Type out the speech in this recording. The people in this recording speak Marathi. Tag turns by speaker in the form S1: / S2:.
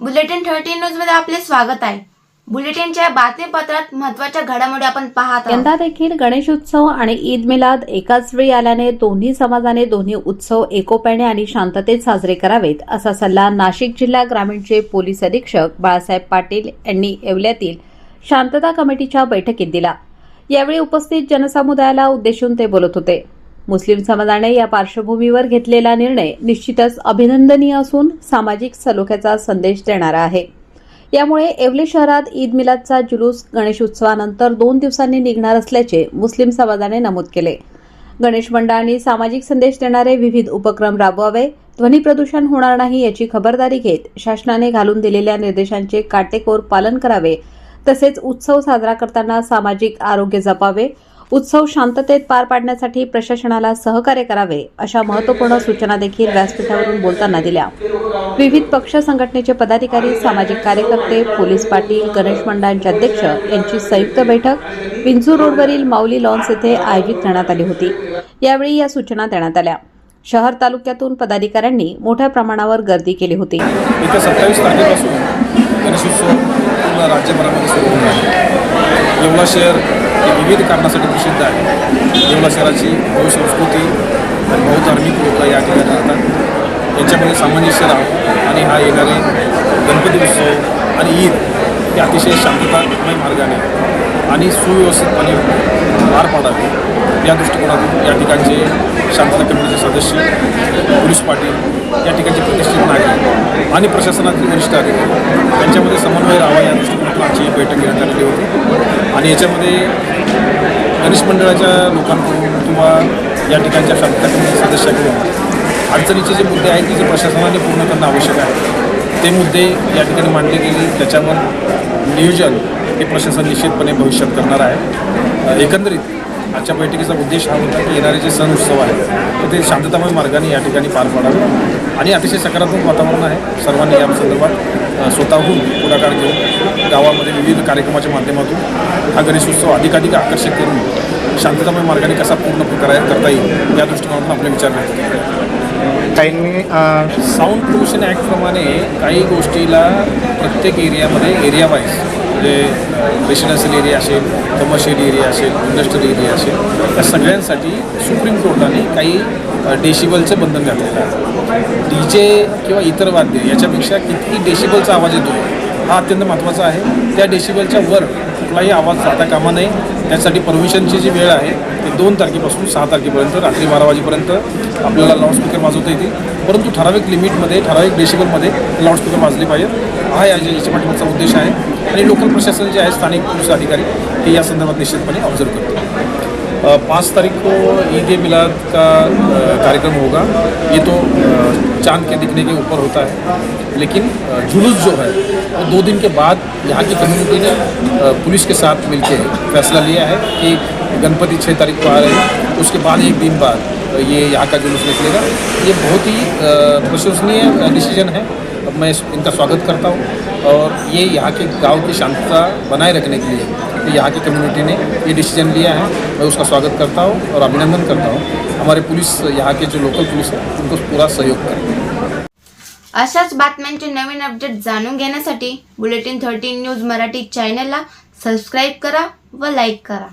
S1: बुलेटिन थर्टी न्यूजमध्ये आपले स्वागत आहे. बुलेटिनच्या बातमीपत्रात महत्त्वाच्या घडामोडी आपण पाहत
S2: यंदा देखील गणेशोत्सव आणि ईद मिलाद एकाच वेळी आल्याने दोन्ही समाजाने दोन्ही उत्सव एकोप्याने आणि शांततेत साजरे करावेत असा सल्ला नाशिक जिल्हा ग्रामीणचे पोलीस अधीक्षक बाळासाहेब पाटील यांनी येवल्यातील शांतता कमिटीच्या बैठकीत दिला. यावेळी उपस्थित जनसमुदायाला उद्देशून ते बोलत होते. मुस्लिम समाजाने या पार्श्वभूमीवर घेतलेला निर्णय निश्चितच अभिनंदनीय असून सामाजिक सलोख्याचा संदेश देणारा आहे. यामुळे येवले शहरात ईद मिलादचा जुलूस गणेशोत्सवानंतर दोन दिवसांनी निघणार असल्याचे मुस्लिम समाजाने नमूद केले. गणेश मंडळांनी सामाजिक संदेश देणारे विविध उपक्रम राबवावे ध्वनी प्रदूषण होणार नाही याची खबरदारी घेत शासनाने घालून दिलेल्या निर्देशांचे काटेकोर पालन करावे तसेच उत्सव साजरा करताना सामाजिक आरोग्य जपावे उत्सव शांततेत पार पाडण्यासाठी प्रशासनाला सहकार्य करावे अशा महत्त्वपूर्ण सूचना देखील व्यासपीठावरून बोलताना दिल्या. विविध पक्ष संघटनेचे पदाधिकारी सामाजिक कार्यकर्ते पोलीस पाटील गणेश मंडळांचे अध्यक्ष यांची संयुक्त बैठक विंचूर रोडवरील माऊली लॉन्स येथे आयोजित करण्यात आली होती. यावेळी या सूचना देण्यात आल्या. शहर तालुक्यातून पदाधिकाऱ्यांनी मोठ्या प्रमाणावर गर्दी केली होती.
S3: सत्तावीस तारखेपासून राज्यभरामध्ये सुरू होणार येवला शहर हे विविध कारणासाठी प्रसिद्ध आहे. येवला शहराची बहुसंस्कृती आणि बहुधार्मिक लोक या ठिकाणी राहतात. यांच्यामध्ये सामंजस्य राव आणि हा येणारे गणपती उत्सव आणि ईद हे अतिशय शांततामय मार्गाने आणि सुव्यवस्थितपणे पार पाडावे. या दृष्टिकोनातून या ठिकाणचे शांतता कमिटीचे सदस्य पोलीस पाटील या ठिकाणचे प्रतिष्ठित नागरिक आणि प्रशासनातील वरिष्ठ अधिकारी यांच्यामध्ये समन्वय राहावा या दृष्टिकोनातून आजची बैठक घेण्यात आलेली होती. आणि याच्यामध्ये गणेश मंडळाच्या लोकांकडून किंवा या ठिकाणच्या शांतता सदस्याकडून अडचणीचे जे मुद्दे आहेत ते जे प्रशासनाने पूर्ण करणं आवश्यक आहे ते मुद्दे या ठिकाणी मांडले गेले. त्याच्यावर नियोजन हे प्रशासन निश्चितपणे भविष्यात करणार आहे. एकंदरीत आजच्या बैठकीचा उद्देश हा होता की येणारे जे सण उत्सव आहेत तर ते शांततामय मार्गाने या ठिकाणी पार पाडावे. आणि अतिशय सकारात्मक वातावरण आहे. सर्वांनी या संदर्भात स्वतःहून पुढाकार घेऊन गावामध्ये विविध कार्यक्रमाच्या माध्यमातून हा गणेश उत्सव अधिकाधिक आकर्षक करून शांततामय मार्गाने कसा पूर्ण कराय करता येईल या दृष्टिकोनातून आपले विचार व्यक्त केले
S4: काहींनी
S3: साऊंड पोल्युशन ॲक्टप्रमाणे काही गोष्टीला प्रत्येक एरियामध्ये एरिया वाईज म्हणजे रेसिडेन्शियल एरिया असेल कमर्शियल एरिया असेल इंडस्ट्रियल एरिया असेल या सगळ्यांसाठी सुप्रीम कोर्टाने काही डेसिबलचं बंधन घातलेलं आहे. डी जे किंवा इतर वाद्य याच्यापेक्षा किती डेसिबलचा आवाज येतो हा अत्यंत महत्त्वाचा आहे. त्या डेसिबलच्या वर कुठलाही आवाज जाता कामा नये. त्यासाठी परमिशनची जी वेळ आहे ती दोन तारखेपासून सहा तारखेपर्यंत रात्री बारा वाजेपर्यंत आपल्याला लाऊडस्पीकर वाजवता येतील. परंतु ठराविक लिमिटमध्ये ठराविक डेसिबलमध्ये लाऊडस्पीकर वाजले पाहिजेत. हा या याच्या पाठीमागचा उद्देश आहे. आणि लोकल प्रशासन जे आहे स्थानिक पोलीस अधिकारी हे या संदर्भात निश्चितपणे ऑब्झर्व करतो पाँच तारीख को ईद मिलाद का कार्यक्रम होगा। ये तो चाँद के दिखने के ऊपर होता है। लेकिन जुलूस जो है, वो दो दिन के बाद यहाँ की कम्युनिटी ने पुलिस के साथ मिलके फैसला लिया है कि गणपति छः तारीख को आ रहे हैं। उसके बाद एक दिन बाद ये यहाँ का जुलूस निकलेगा। ये बहुत ही प्रशंसनीय डिसीज़न है। मैं इनका स्वागत करता हूँ। और ये यहाँ के गाँव की शांतता बनाए रखने के लिए यहाँ की कम्युनिटी ने ये डिसीजन लिया है। मैं उसका स्वागत करता हूँ और अभिनंदन करता हूँ। हमारे पुलिस यहाँ के जो लोकल पुलिस है उनको पूरा सहयोग करें।
S1: अशाच बातम्यांचे नवीन अपडेट जाणून घेण्यासाठी बुलेटिन थर्टीन न्यूज मराठी चॅनलला सबस्क्राईब करा व लाईक करा.